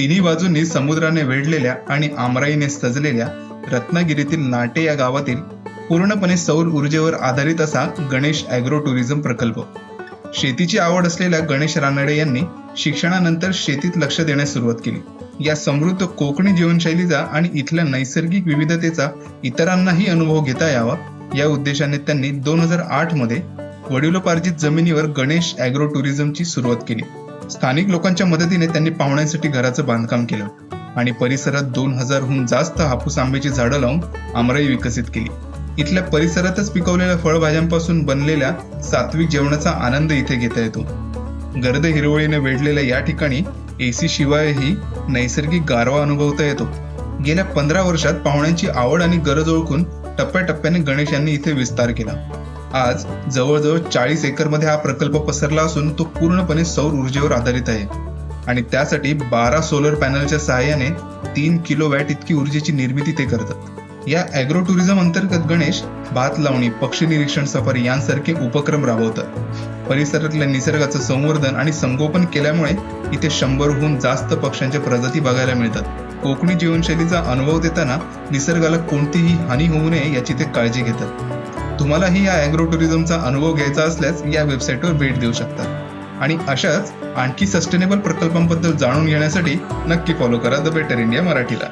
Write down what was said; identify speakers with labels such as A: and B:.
A: तिन्ही बाजूंनी समुद्राने वेढलेल्या आणि आमराईने सजलेल्या रत्नागिरीतील नाटे या गावातील पूर्णपणे सौर ऊर्जेवर आधारित असा गणेश ॲग्रो टुरिझम प्रकल्प. शेतीची आवड असलेल्या गणेश रानडे यांनी शिक्षणानंतर शेतीत लक्ष देण्यास सुरुवात केली. या समृद्ध कोकणी जीवनशैलीचा आणि इथल्या नैसर्गिक विविधतेचा इतरांनाही अनुभव घेता यावा या उद्देशाने त्यांनी दोन हजार आठमध्ये वडिलोपार्जित जमिनीवर गणेश ॲग्रो टुरिझमची सुरुवात केली. स्थानिक लोकांच्या मदतीने त्यांनी पाहुण्यांसाठी घराचं बांधकाम केलं आणि परिसरात दोन हजारहून जास्त हापूस आंब्याची झाडं लावून आमराई विकसित केली. इथल्या परिसरातच पिकवलेल्या फळभाज्यांपासून बनलेल्या सात्विक जेवणाचा आनंद इथे घेता येतो. गर्द हिरवळीने वेढलेल्या या ठिकाणी एसी शिवायही नैसर्गिक गारवा अनुभवता येतो. गेल्या पंधरा वर्षात पाहुण्यांची आवड आणि गरज ओळखून टप्प्याटप्प्याने गणेश यांनी इथे विस्तार केला. आज जवळजवळ चाळीस एकरमध्ये हा प्रकल्प पसरला असून तो पूर्णपणे सौर ऊर्जेवर आधारित आहे. आणि त्यासाठी बारा सोलर पॅनलच्या सहाय्याने तीन किलो वॅट इतकी ऊर्जेची निर्मिती ते करतात. या ॲग्रो टुरिझम अंतर्गत गणेश भात लावणी पक्षी निरीक्षण सफारी यांसारखे उपक्रम राबवतात. परिसरातल्या निसर्गाचं संवर्धन आणि संगोपन केल्यामुळे इथे शंभरहून जास्त पक्ष्यांच्या प्रजाती बघायला मिळतात. कोकणी जीवनशैलीचा अनुभव देताना निसर्गाला कोणतीही हानी होऊ नये याची ते काळजी घेतात. तुम्हालाही या ॲग्रो टुरिझमचा अनुभव घ्यायचा असल्यास या वेबसाईटवर भेट देऊ शकता. आणि अशाच आणखी सस्टेनेबल प्रकल्पांबद्दल जाणून घेण्यासाठी नक्की फॉलो करा द बेटर इंडिया मराठीला.